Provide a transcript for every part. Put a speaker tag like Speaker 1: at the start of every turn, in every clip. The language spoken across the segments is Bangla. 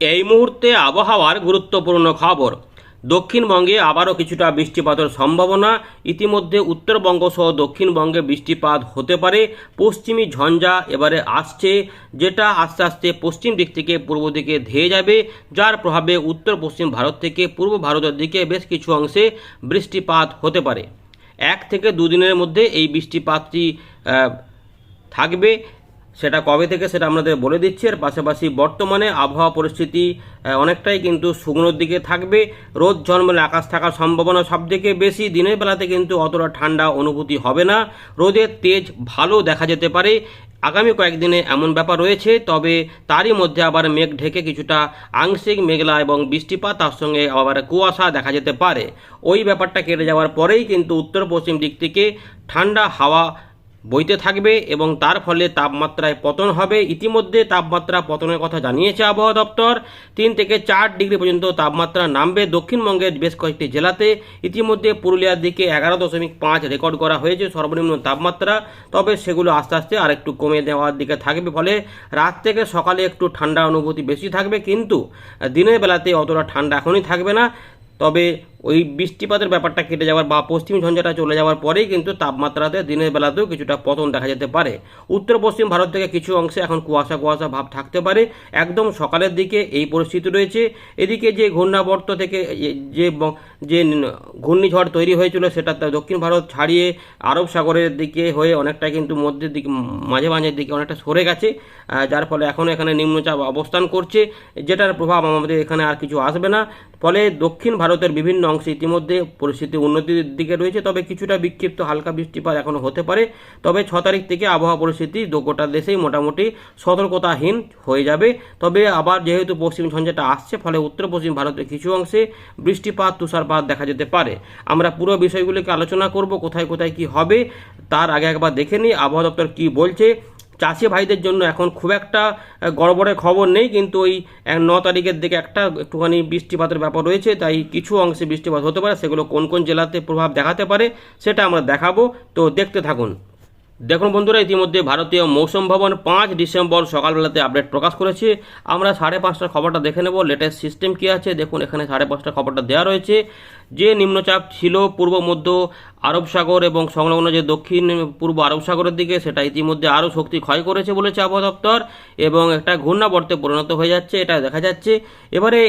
Speaker 1: এই মুহূর্তে আবহাওয়ার গুরুত্বপূর্ণ খবর। দক্ষিণবঙ্গে আবারও কিছুটা বৃষ্টিপাতের সম্ভাবনা। ইতিমধ্যে উত্তরবঙ্গ সহ দক্ষিণবঙ্গে বৃষ্টিপাত হতে পারে। পশ্চিমী ঝঞ্ঝা এবারে আসছে, যেটা আস্তে আস্তে পশ্চিম দিক থেকে পূর্ব দিকে ধেয়ে যাবে। যার প্রভাবে উত্তর পশ্চিম ভারত থেকে পূর্ব ভারতের দিকে বেশ কিছু অংশে বৃষ্টিপাত হতে পারে। এক থেকে দুদিনের মধ্যে এই বৃষ্টিপাতটি থাকবে। সেটা কবে থেকে সেটা আমাদের বলে দিচ্ছি। এর পাশাপাশি বর্তমানে আবহাওয়া পরিস্থিতি অনেকটাই কিন্তু শুকনোর দিকে থাকবে। রোদ, ঝলমলে আকাশ থাকার সম্ভাবনা সব থেকে বেশি। দিনের বেলাতে কিন্তু অতটা ঠান্ডা অনুভূতি হবে না। রোদের তেজ ভালো দেখা যেতে পারে। আগামী কয়েকদিনে এমন ব্যাপার রয়েছে, তবে তারই মধ্যে আবার মেঘ ঢেকে কিছুটা আংশিক মেঘলা এবং বৃষ্টিপাত, তার সঙ্গে আবার কুয়াশা দেখা যেতে পারে। ওই ব্যাপারটা কেটে যাওয়ার পরেই কিন্তু উত্তর পশ্চিম দিক থেকে ঠান্ডা হাওয়া বইতে থাকবে এবং তার ফলে তাপমাত্রায় পতন হবে। ইতিমধ্যে তাপমাত্রা পতনের কথা জানিয়েছে আবহাওয়া দপ্তর। তিন থেকে চার ডিগ্রি পর্যন্ত তাপমাত্রা নামবে দক্ষিণবঙ্গের বেশ কয়েকটি জেলাতে। ইতিমধ্যে পুরুলিয়ার দিকে এগারো দশমিক পাঁচ রেকর্ড করা হয়েছে সর্বনিম্ন তাপমাত্রা। তবে সেগুলো আস্তে আস্তে আরেকটু কমে দেওয়ার দিকে থাকবে ফলে রাত থেকে সকালে একটু ঠান্ডা অনুভূতি বেশি থাকবে। কিন্তু দিনের বেলাতে অতটা ঠান্ডা এখনই থাকবে না। তবে ওই বৃষ্টিপাতের ব্যাপারটা কেটে যাওয়ার বা পশ্চিম ঝঞ্ঝাটা চলে যাওয়ার পরেই কিন্তু তাপমাত্রাতে দিনের বেলাতেও কিছুটা পতন দেখা যেতে পারে। উত্তর পশ্চিম ভারত থেকে কিছু অংশে এখন কুয়াশা কুয়াশা ভাব থাকতে পারে। একদম সকালের দিকে এই পরিস্থিতি রয়েছে। এদিকে যে ঘূর্ণাবর্ত থেকে যে যে ঘূর্ণিঝড় তৈরি হয়েছিল সেটা দক্ষিণ ভারত ছাড়িয়ে আরব সাগরের দিকে হয়ে অনেকটা কিন্তু মধ্যের দিকে, মাঝে মাঝের দিকে অনেকটা সরে গেছে। যার ফলে এখন এখানে নিম্নচাপ অবস্থান করছে। যেটার প্রভাব আমাদের এখানে আর কিছু আসবে না। ফলে দক্ষিণ ভারতের বিভিন্ন অংশে ইতিমধ্যে পরিস্থিতি উন্নতির দিকে রয়েছে, তবে কিছুটা বিক্ষিপ্ত হালকা বৃষ্টিপাত এখনও হতে পারে। তবে ছ তারিখ থেকে আবহাওয়া পরিস্থিতি গোটা দেশেই মোটামুটি সতর্কতাহীন হয়ে যাবে। তবে আবার যেহেতু পশ্চিম ঝঞ্ঝাটা আসছে, ফলে উত্তর পশ্চিম ভারতের কিছু অংশে বৃষ্টিপাত, তুষারপাত দেখা যেতে পারে। আমরা পুরো বিষয়গুলিকে আলোচনা করব, কোথায় কোথায় কি হবে, তার আগে একবার দেখে নিই, আবহাওয়া দপ্তর কী বলছে। চাষি ভাইদের জন্য এখন খুব একটা আহ, গড়বড়ের খবর নেই কিন্তু ওই ন তারিখের দিকে একটা একটুখানি বৃষ্টিপাতের ব্যাপার রয়েছে তাই কিছু অংশে বৃষ্টিপাত হতে পারে সেগুলো কোন কোন জেলাতে প্রভাব দেখাতে পারে সেটা আমরা দেখাবো। তো দেখতে থাকুন। দেখুন বন্ধুরা ইতিমধ্যে ভারতীয় মৌসুম ভবন পাঁচ ডিসেম্বর সকালবেলাতে আপডেট প্রকাশ করেছে। আমরা সাড়ে পাঁচটার খবরটা দেখে নেব। লেটেস্ট সিস্টেম কী আছে? দেখুন এখানে সাড়ে পাঁচটার খবরটা দেওয়া রয়েছে। যে নিম্নচাপ ছিল পূর্ব, মধ্য আরব সাগর এবং সংলগ্ন যে দক্ষিণ, পূর্ব আরব সাগরের দিকে, সেটা ইতিমধ্যে আরও শক্তি ক্ষয় করেছে বলেছে আবহাওয়া দপ্তর এবং একটা ঘূর্ণাবর্তে পরিণত হয়ে যাচ্ছে, এটা দেখা যাচ্ছে। এবারে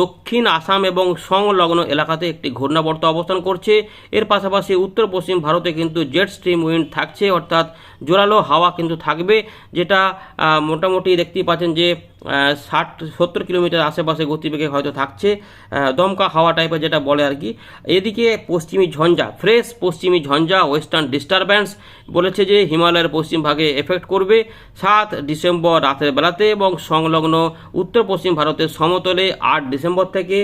Speaker 1: দক্ষিণ আসাম এবং সংলগ্ন এলাকাতে একটি ঘূর্ণাবর্ত অবস্থান করছে। এর পাশাপাশি উত্তর পশ্চিম ভারতে কিন্তু জেট স্ট্রিম উইন্ড থাকছে, অর্থাৎ জোরালো হাওয়া কিন্তু থাকবে, যেটা মোটামুটি দেখতেই পাচ্ছেন যে ষাট, সত্তর কিলোমিটার আশেপাশে গতিবেগে হয়তো থাকছে দমকা হাওয়া টাইপের যেটা বলে আর কি এদিকে পশ্চিমী ঝঞ্ঝা ফ্রেশ পশ্চিমী ঝঞ্ঝা ওয়েস্টার্ন ডিস্টারব্যান্স বলেছে যে হিমালয়ের পশ্চিম ভাগে এফেক্ট করবে। সাত ডিসেম্বর রাতের বেলাতে এবং সংলগ্ন উত্তর পশ্চিম ভারতের সমতলে আট ডিসেম্বর থেকে।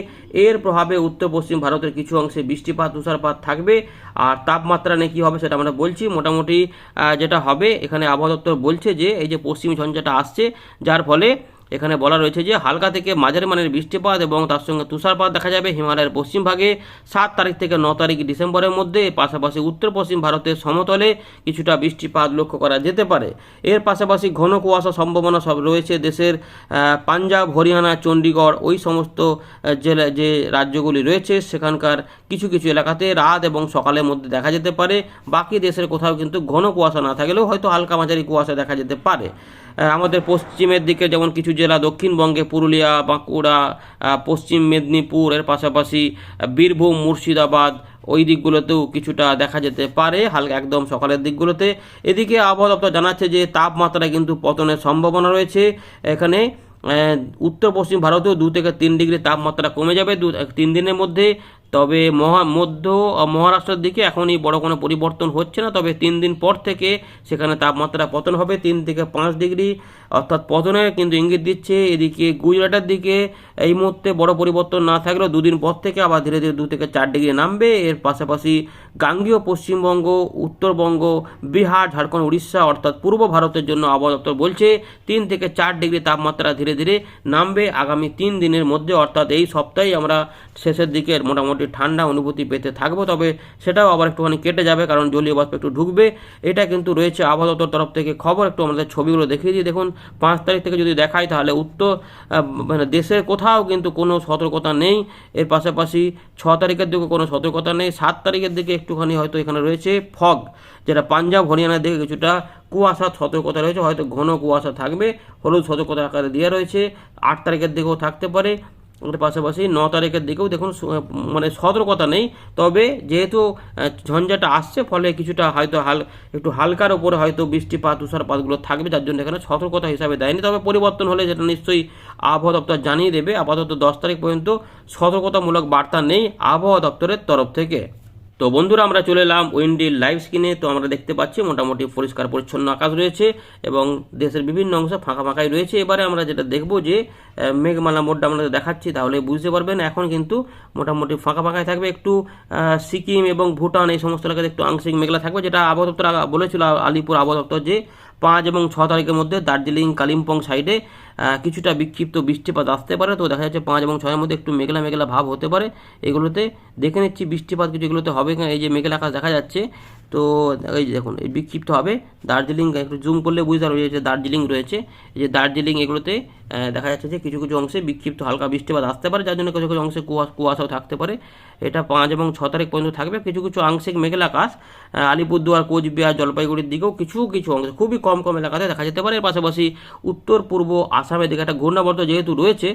Speaker 1: এর প্রভাবে উত্তর পশ্চিম ভারতের কিছু অংশে বৃষ্টিপাত, তুষারপাত থাকবে। আর তাপমাত্রা নিয়ে কী হবে সেটা আমরা বলছি। মোটামুটি যেটা হবে, এখানে আবহাওয়া দপ্তর বলছে যে, এই যে পশ্চিমী ঝঞ্ঝাটা আসছে, যার ফলে এখানে বলা রয়েছে যে হালকা থেকে মাঝারি মানের বৃষ্টিপাত এবং তার সঙ্গে তুষারপাত দেখা যাবে। হিমালয়ের পশ্চিম ভাগে সাত তারিখ থেকে ন তারিখ ডিসেম্বরের মধ্যে, পাশাপাশি উত্তর পশ্চিম ভারতের সমতলে কিছুটা বৃষ্টিপাত লক্ষ্য করা যেতে পারে। এর পাশাপাশি ঘন কুয়াশা সম্ভাবনা সব রয়েছে দেশের পাঞ্জাব, হরিয়ানা চণ্ডীগড় ওই সমস্ত জেলা, যে রাজ্যগুলি রয়েছে, সেখানকার কিছু কিছু এলাকাতে রাত এবং সকালের মধ্যে দেখা যেতে পারে। বাকি দেশের কোথাও কিন্তু ঘন কুয়াশা না থাকলেও হয়তো হালকা মাঝারি কুয়াশা দেখা যেতে পারে। আমাদের পশ্চিমের দিকে যেমন কিছু জেলা, দক্ষিণবঙ্গে পুরুলিয়া, বাঁকুড়া পশ্চিম মেদিনীপুর, এর পাশাপাশি বীরভূম, মুর্শিদাবাদ, ওই দিকগুলোতেও কিছুটা দেখা যেতে পারে, হালকা একদম সকালের দিকগুলোতে। এদিকে আবহাওয়া দপ্তর জানাচ্ছে যে তাপমাত্রা কিন্তু পতনের সম্ভাবনা রয়েছে। এখানে উত্তর পশ্চিম ভারতেও দু থেকে তিন ডিগ্রি তাপমাত্রা কমে যাবে। দু, তিন দিনের মধ্যে তবে মহা মধ্য, মহারাষ্ট্রের দিকে এখনই বড় কোনো পরিবর্তন হচ্ছে না। তবে তিন দিন পর থেকে সেখানে তাপমাত্রা পতন হবে, তিন থেকে পাঁচ ডিগ্রি। অর্থাৎ পতনের কিন্তু ইঙ্গিত দিচ্ছে এদিকে গুজরাটের দিকে এই মুহূর্তে বড় পরিবর্তন না থাকলেও দুদিন পর থেকে আবার ধীরে ধীরে দু থেকে চার ডিগ্রি নামবে। এর পাশাপাশি গাঙ্গীয়, পশ্চিমবঙ্গ, উত্তরবঙ্গ, বিহার, ঝাড়খণ্ড, উড়িষ্যা অর্থাৎ পূর্ব ভারতের জন্য আবহাওয়া দপ্তর বলছে তিন থেকে চার ডিগ্রি তাপমাত্রা ধীরে ধীরে নামবে আগামী তিন দিনের মধ্যে। অর্থাৎ এই সপ্তাহে আমরা শেষের দিকের মোটামুটি মোটামুটি ঠান্ডা অনুভূতি পেতে থাকব, তবে সেটাও আবার একটুখানি কেটে যাবে, কারণ জলীয় বাষ্প একটু ঢুকবে। এটা কিন্তু রয়েছে আবহাওয়া তরফ থেকে খবর, একটু আমাদের ছবিগুলো দেখিয়ে দিই। দেখুন, পাঁচ তারিখ থেকে যদি দেখাই, তাহলে উত্তর মানে দেশের কোথাও কিন্তু কোনো সতর্কতা নেই। এর পাশাপাশি ছ তারিখের দিকে কোনো সতর্কতা নেই। সাত তারিখের দিকে একটুখানি হয়তো এখানে রয়েছে ফগ, যেটা পাঞ্জাব, হরিয়ানার দিকে কিছুটা কুয়াশার সতর্কতা রয়েছে। হয়তো ঘন কুয়াশা থাকবে, হলুদ সতর্কতা আকারে দেওয়া রয়েছে। আট তারিখের দিকেও থাকতে পারে। পাশাপাশি ন তারিখের দিকেও দেখুন মানে সতর্কতা নেই। তবে যেহেতু ঝঞ্ঝাটা আসছে, ফলে কিছুটা হয়তো হাল একটু হালকার ওপরে হয়তো বৃষ্টিপাত, তুষারপাতগুলো থাকবে, যার জন্য এখানে সতর্কতা হিসাবে দেয়নি। তবে পরিবর্তন হলে যেটা নিশ্চয়ই আবহাওয়া দপ্তর জানিয়ে দেবে, আপাতত দশ তারিখ পর্যন্ত সতর্কতামূলক বার্তা নেই আবহাওয়া দপ্তরের তরফ থেকে। তো বন্ধুরা, আমরা চলে এলাম উইন্ডির লাইভ স্ক্রিনে তো আমরা দেখতে পাচ্ছি, মোটামুটি পরিষ্কার পরিচ্ছন্ন আকাশ রয়েছে এবং দেশের বিভিন্ন অংশ ফাঁকা ফাঁকাই রয়েছে। এবারে আমরা যেটা দেখব যে মেঘমালা মোডটা আমরা দেখাচ্ছি, তাহলে বুঝতে পারবেন এখন কিন্তু মোটামুটি ফাঁকা ফাঁকাই থাকবে। একটু সিকিম এবং ভুটান এই সমস্ত এলাকাতে একটু আংশিক মেঘলা থাকবে, যেটা আবহাওয়া দপ্তর বলেছিল আলিপুর আবহাওয়া দপ্তর যে পাঁচ এবং ছ তারিখের মধ্যে দার্জিলিং, কালিম্পং সাইডে কিছুটা বিক্ষিপ্ত বৃষ্টিপাত আসতে পারে। তো দেখা যাচ্ছে পাঁচ এবং ছয়ের মধ্যে একটু মেঘলা মেঘলা ভাব হতে পারে। এগুলোতে দেখে নিচ্ছি বৃষ্টিপাত কিছু এগুলোতে হবে এই যে মেঘলা আকাশ দেখা যাচ্ছে তো এই দেখুন, এই বিক্ষিপ্ত হবে। দার্জিলিং, একটু জুম করলে বুঝতে পারবে যে দার্জিলিং রয়েছে। এই যে দার্জিলিং, এগুলোতে দেখা যাচ্ছে যে কিছু কিছু অংশে বিক্ষিপ্ত হালকা বৃষ্টিপাত আসতে পারে, যার জন্য কিছু কিছু অংশে কুয়া কুয়াশাও থাকতে পারে। এটা পাঁচ এবং ছ তারিখ পর্যন্ত থাকবে। কিছু কিছু আংশিক মেঘলা আকাশ আলিপুরদুয়ার, কোচবিহার, জলপাইগুড়ির দিকেও কিছু কিছু অংশ, খুবই কম কম এলাকাতে দেখা যেতে পারে। পাশাপাশি উত্তর, পূর্ব আসামের দিকে একটা ঘূর্ণাবর্ত যেহেতু রয়েছে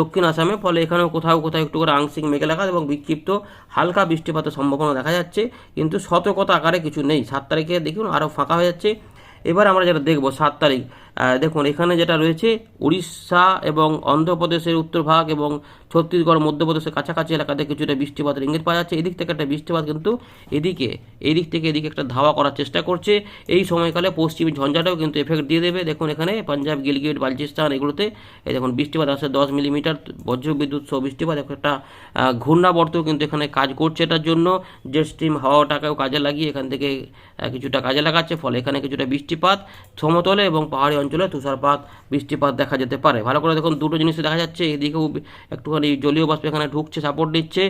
Speaker 1: দক্ষিণ আসামে, ফলে এখানেও কোথাও কোথাও একটু করে আংশিক মেঘলা আকাশ এবং বিক্ষিপ্ত হালকা বৃষ্টিপাতের সম্ভাবনা দেখা যাচ্ছে। কিন্তু সতর্কতা আকারে কিছু নেই। সাত তারিখে দেখুন আরও ফাঁকা হয়ে যাচ্ছে। এবার আমরা যেটা দেখব, সাত তারিখ। দেখুন, এখানে যেটা রয়েছে, উড়িষ্যা এবং অন্ধ্রপ্রদেশের উত্তরভাগ এবং ছত্তিশগড়, মধ্যপ্রদেশের কাছাকাছি এলাকাতে কিছুটা বৃষ্টিপাতের ইঙ্গিত পাওয়া যাচ্ছে। এদিক থেকে একটা বৃষ্টিপাত কিন্তু এদিকে, এদিক থেকে এদিকে একটা ধাওয়া করার চেষ্টা করছে। এই সময়কালে পশ্চিমী ঝঞ্ঝাটাও কিন্তু এফেক্ট দিয়ে দেবে। দেখুন, এখানে পাঞ্জাব, গিলগিট, বালচিস্তান এগুলোতে দেখুন, বৃষ্টিপাত আসছে দশ মিলিমিটার, বজ্রবিদ্যুৎ সহ বৃষ্টিপাত। একটা ঘূর্ণাবর্ত কিন্তু এখানে কাজ করছে এটার জন্য। জেট স্ট্রিম হাওয়াটাকেও কাজে লাগিয়ে এখান থেকে কিছুটা কাজে লাগাচ্ছে, ফলে এখানে কিছুটা বৃষ্টিপাত সমতলে এবং পাহাড়ি অঞ্চলে তুষারপাত, বৃষ্টিপাত দেখা যেতে পারে। ভালো করে দেখুন, দুটো জিনিস দেখা যাচ্ছে। এদিকেও একটুখানি জলীয় বাষ্প এখানে ঢুকছে, সাপোর্ট দিচ্ছে।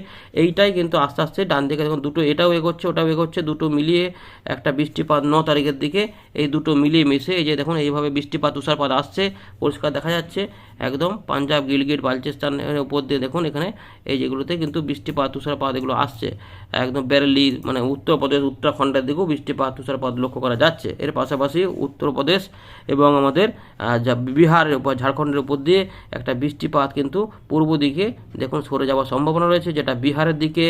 Speaker 1: এইটাই কিন্তু আস্তে আস্তে ডান দিকে দেখুন, দুটো এটাও এগোচ্ছে, ওটাও এগোচ্ছে, দুটো মিলিয়ে একটা বৃষ্টিপাত ন তারিখের দিকে এই দুটো মিলিয়ে মিশে এই যে দেখুন, এইভাবে বৃষ্টিপাত, তুষারপাত আসছে, পরিষ্কার দেখা যাচ্ছে। একদম পাঞ্জাব, গিলগিট, বালচিস্তানের উপর দিয়ে দেখুন এখানে এই যেগুলোতে কিন্তু বৃষ্টিপাত, তুষারপাত এগুলো আসছে। একদম বেরেলি মানে উত্তরপ্রদেশ, উত্তরাখণ্ডের দিকেও বৃষ্টিপাত, তুষারপাত লক্ষ্য করা যাচ্ছে। এর পাশাপাশি উত্তরপ্রদেশ এবং আমাদের বিহারের উপর, ঝাড়খণ্ডের উপর দিয়ে একটা বৃষ্টিপাত কিন্তু পূর্ব দিকে দেখুন সরে যাওয়ার সম্ভাবনা রয়েছে, যেটা বিহারের দিকে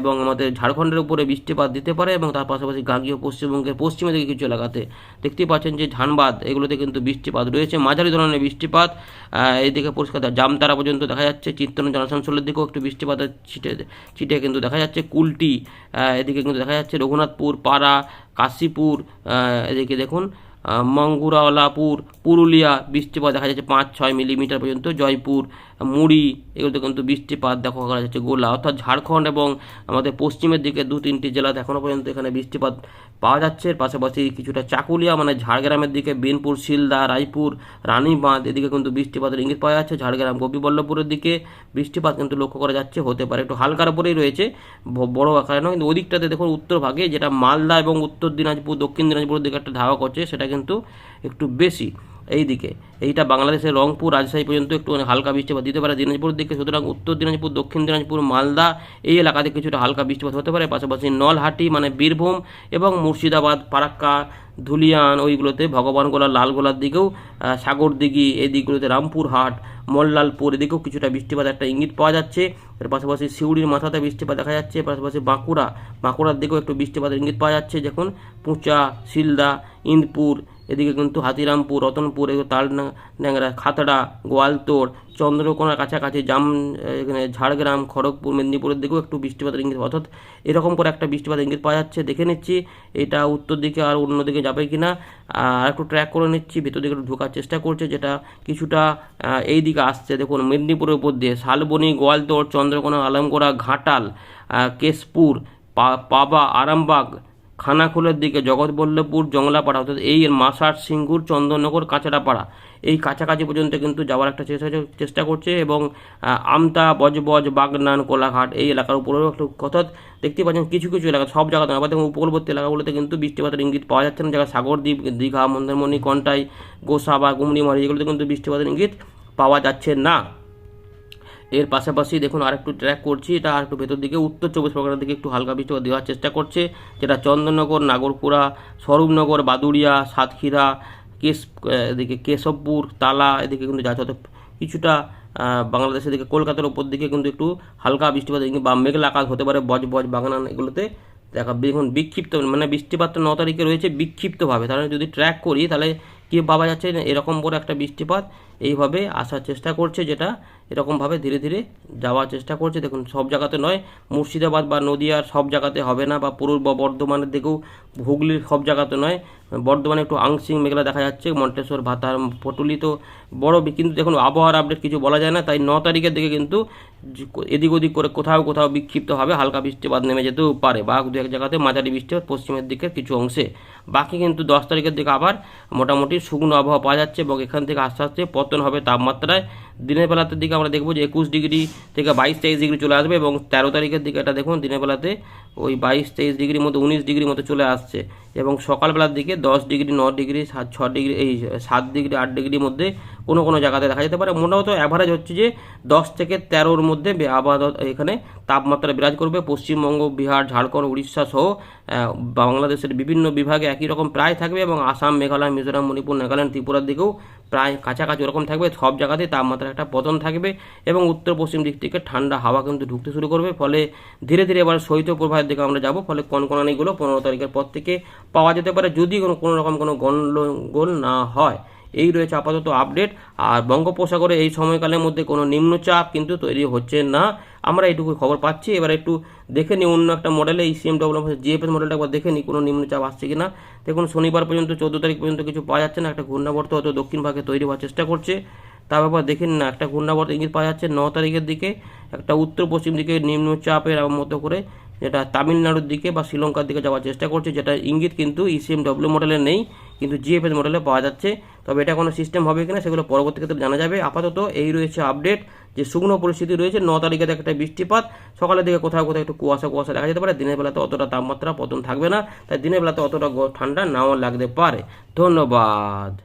Speaker 1: এবং আমাদের ঝাড়খণ্ডের উপরে বৃষ্টিপাত দিতে পারে এবং তার পাশাপাশি গাঙ্গীয় পশ্চিমবঙ্গের পশ্চিমের দিকে কিছু এলাকাতে। দেখতেই পাচ্ছেন যে ধানবাদ এগুলোতে কিন্তু বৃষ্টিপাত রয়েছে। মাঝারি ধরনের বৃষ্টিপাত আহ, এইদিকে পরিষ্কার জামতারা পর্যন্ত দেখা যাচ্ছে চিত্তন জনসাংসলের দিকেও একটু বৃষ্টিপাত ছিটে ছিটে কিন্তু দেখা যাচ্ছে কুলটি এদিকে কিন্তু দেখা যাচ্ছে রঘুনাথপুর পাড়া কাশীপুর এদিকে দেখুন মঙ্গুরাওয়ালাপুর পুরুলিয়া বৃষ্টিপাত দেখা যাচ্ছে পাঁচ, ছয় মিলিমিটার পর্যন্ত, জয়পুর, মুড়ি, এগুলোতে কিন্তু বৃষ্টিপাত দেখা করা যাচ্ছে গোলা। অর্থাৎ ঝাড়খণ্ড এবং আমাদের পশ্চিমের দিকে দু, তিনটি জেলাতে এখনও পর্যন্ত এখানে বৃষ্টিপাত পাওয়া যাচ্ছে। পাশাপাশি কিছুটা চাকুলিয়া মানে ঝাড়গ্রামের দিকে বিনপুর, শিলদা, রায়পুর, রানীবাঁধ, এদিকে কিন্তু বৃষ্টিপাতের ইঙ্গিত পাওয়া যাচ্ছে। ঝাড়গ্রাম, গোপীবল্লভপুরের দিকে বৃষ্টিপাত কিন্তু লক্ষ্য করা যাচ্ছে, হতে পারে একটু হালকার উপরেই রয়েছে বড় আকারে নয়। কিন্তু ওদিকটাতে দেখুন, উত্তর ভাগে যেটা মালদা এবং উত্তর দিনাজপুর, দক্ষিণ দিনাজপুরের দিকে একটা ধাওয়া করছে, সেটা কিন্তু একটু বেশি এই দিকে এইটা বাংলাদেশের রংপুর, রাজশাহী পর্যন্ত একটু হালকা বৃষ্টিপাত দিতে পারে। দিনাজপুর দিকে, সুতরাং উত্তর দিনাজপুর, দক্ষিণ দিনাজপুর, মালদা এই এলাকাতে কিছুটা হালকা বৃষ্টিপাত হতে পারে। পাশাপাশি নলহাটি মানে বীরভূম এবং মুর্শিদাবাদ ফারাক্কা ধুলিয়ান, ওইগুলোতে ভগবানগোলা, লালগোলার দিকেও সাগরদিঘি এই দিকগুলোতে রামপুরহাট মল্লালপুর। এদিকেও কিছুটা বৃষ্টিপাত একটা ইঙ্গিত পাওয়া যাচ্ছে। এর পাশাপাশি সিউড়ির মাথাতে বৃষ্টিপাত দেখা যাচ্ছে। পাশাপাশি বাঁকুড়া, বাঁকুড়ার দিকেও একটু বৃষ্টিপাতের ইঙ্গিত পাওয়া যাচ্ছে। যখন পুঁচা, শিলদা, ইন্দপুর এদিকে কিন্তু হাতিরামপুর, রতনপুর তাল ন্যাংরা, খাতড়া, গোয়ালতোড়, চন্দ্রকোনার কাছাকাছি জাম এখানে ঝাড়গ্রাম, খড়গপুর, মেদিনীপুরের দিকেও একটু বৃষ্টিপাতের ইঙ্গিত অর্থাৎ এরকম করে একটা বৃষ্টিপাতের ইঙ্গিত পাওয়া যাচ্ছে। দেখে নিচ্ছি, এটা উত্তর দিকে আর অন্য দিকে যাবে কি না আর একটু ট্র্যাক করে নিচ্ছি, ভেতর দিকে একটু ঢোকার চেষ্টা করছে, যেটা কিছুটা এই দিকে আসছে। দেখুন, মেদিনীপুরের উপর দিয়ে শালবনি, গোয়ালতোড়, চন্দ্রকোনা, আলমগোড়া, ঘাটাল কেশপুর পাবা, আরামবাগ খানাকুলের দিকে, জগৎবল্লভপুর জংলাপাড়া অর্থাৎ এই মাসার সিঙ্গুর চন্দননগর কাঁচারাপাড়া। এই কাছাকাছি পর্যন্ত কিন্তু যাওয়ার একটা চেষ্টা চেষ্টা করছে এবং আমতা, বজবজ, বাগনান, কোলাঘাট এই এলাকার উপরেও একটু কথা দেখতে পাচ্ছেন কিছু কিছু এলাকা, সব জায়গাতে আবার দেখুন উপকূলবর্তী এলাকাগুলোতে কিন্তু বৃষ্টিপাতের ইঙ্গিত পাওয়া যাচ্ছে না। জায়গা সাগরদ্বীপ দীঘা, মন্দারমণি, কন্টাই গোসা বা গুমড়িমারি, এগুলোতে কিন্তু বৃষ্টিপাতের ইঙ্গিত পাওয়া যাচ্ছে না। এর পাশাপাশি দেখুন আরেকটু ট্র্যাক করছি, এটা আর একটু ভেতর দিকে, উত্তর চব্বিশ পরগনার দিকে একটু হালকা বৃষ্টিপাত দেওয়ার চেষ্টা করছে, যেটা চন্দননগর, নাগরপুরা, স্বরূপনগর, বাদুড়িয়া, সাতক্ষীরা কেশ এদিকে কেশবপুর, তালা, এদিকে কিন্তু অর্থাৎ কিছুটা বাংলাদেশের দিকে, কলকাতার উপর দিকে কিন্তু একটু হালকা বৃষ্টিপাত বা মেঘলা আকাশ হতে পারে, বজ বজ বাগানান এগুলোতে দেখা, দেখুন বিক্ষিপ্ত মানে বৃষ্টিপাতটা ন তারিখে রয়েছে বিক্ষিপ্তভাবে। তাহলে যদি ট্র্যাক করি, তাহলে কী পাওয়া যাচ্ছে? এরকম বড় একটা বৃষ্টিপাত এইভাবে আসার চেষ্টা করছে যেটা এরকমভাবে ধীরে ধীরে যাওয়ার চেষ্টা করছে। দেখুন, সব জায়গাতে নয়, মুর্শিদাবাদ বা নদিয়ার সব জায়গাতে হবে না বা পূর্ব বর্ধমানের দিকেও হুগলির সব জায়গাতে নয়, বর্ধমানে একটু আংশিক মেঘলা দেখা যাচ্ছে, মন্টেশ্বর, ভাতার পটুলি তো বড় কিন্তু দেখুন, আবহাওয়ার আপডেট কিছু বলা যায় না, তাই ন তারিখের দিকে কিন্তু এদিক ওদিক করে কোথাও কোথাও বিক্ষিপ্তভাবে হালকা বৃষ্টিপাত নেমে যেতেও পারে বা দু এক জায়গাতে মাঝারি বৃষ্টিপাত পশ্চিমের দিকের কিছু অংশে। বাকি কিন্তু দশ তারিখের দিকে আবার মোটামুটি শুকনো আবহাওয়া পাওয়া যাচ্ছে এবং এখান থেকে আস্তে আস্তে পতন হবে তাপমাত্রায়। দিনের বেলাতে দিকে আমরা দেখব যে একুশ ডিগ্রি থেকে বাইশ তেইশ ডিগ্রি চলে আসবে এবং তেরো তারিখের দিকে এটা দেখুন, দিনের বেলাতে ওই বাইশ তেইশ ডিগ্রির মতো উনিশ ডিগ্রির মতো চলে আসছে। এবং সকালবেলার দিকে দশ ডিগ্রি, ন ডিগ্রি, সাত, ছ ডিগ্রি, এই, সাত ডিগ্রি, আট ডিগ্রির মধ্যে কোনো কোনো জায়গাতে দেখা যেতে পারে। মোটামুটি অ্যাভারেজ হচ্ছে যে দশ থেকে তেরোর মধ্যে আবহাওয়া এখানে তাপমাত্রা বিরাজ করবে। পশ্চিমবঙ্গ, বিহার, ঝাড়খণ্ড, উড়িষ্যা সহ বাংলাদেশের বিভিন্ন বিভাগে একই রকম প্রায় থাকবে এবং আসাম, মেঘালয়, মিজোরাম, মণিপুর, নাগাল্যান্ড, ত্রিপুরার দিকেও প্রায় কাছাকাছি ওরকম থাকবে। সব জায়গাতেই তাপমাত্রা একটা পতন থাকবে এবং উত্তর পশ্চিম দিক থেকে ঠান্ডা হাওয়া কিন্তু ঢুকতে শুরু করবে। ফলে ধীরে ধীরে এবার শৈত্য প্রবাহের দিকে আমরা যাব। ফলে কনকনানিগুলো পনেরো তারিখের পর থেকে পাওয়া যেতে পারে যদি কোনো কোনো রকম কোনো গণ্ডগোল না হয়। এই রয়েছে আপাতত আপডেট। আর বঙ্গোপসাগরে এই সময়কালের মধ্যে কোনো নিম্নচাপ কিন্তু তৈরি হচ্ছে না। আমরা এইটুকু খবর পাচ্ছি। এবার একটু দেখে নিই অন্য একটা মডেলে এই সিএম ডব্লিউ জিএফএস মডেলটা একবার দেখে নিই কোনো নিম্নচাপ আসছে কিনা। দেখুন, শনিবার পর্যন্ত, চোদ্দ তারিখ পর্যন্ত কিছু পাওয়া যাচ্ছে না। একটা ঘূর্ণাবর্ত হয়তো দক্ষিণ ভাগে তৈরি হওয়ার চেষ্টা করছে। তার ব্যাপার দেখেন না, একটা ঘূর্ণাবর্ত ইঙ্গিত পাওয়া যাচ্ছে ন তারিখের দিকে, একটা উত্তর পশ্চিম দিকে নিম্নচাপের মতো করে যেটা তামিলনাড়ুর দিকে বা শ্রীলঙ্কার দিকে যাওয়ার চেষ্টা করছে, যেটা ইঙ্গিত কিন্তু ইসিএম ডব্লিউ মডেলে নেই, কিন্তু জিএফএস মডেলে পাওয়া যাচ্ছে। তবে এটা কোনো সিস্টেম হবে কিনা সেগুলো পরবর্তী ক্ষেত্রে জানা যাবে। আপাতত এই রয়েছে আপডেট যে শুকনো পরিস্থিতি রয়েছে। ন তারিখে একটা বৃষ্টিপাত। সকালের দিকে কোথাও কোথাও একটু কুয়াশা কুয়াশা দেখা যেতে পারে। দিনের বেলাতে অতটা তাপমাত্রা পতন থাকবে না। তাই দিনের বেলাতে অতটা ঠান্ডা নাও লাগতে পারে। ধন্যবাদ।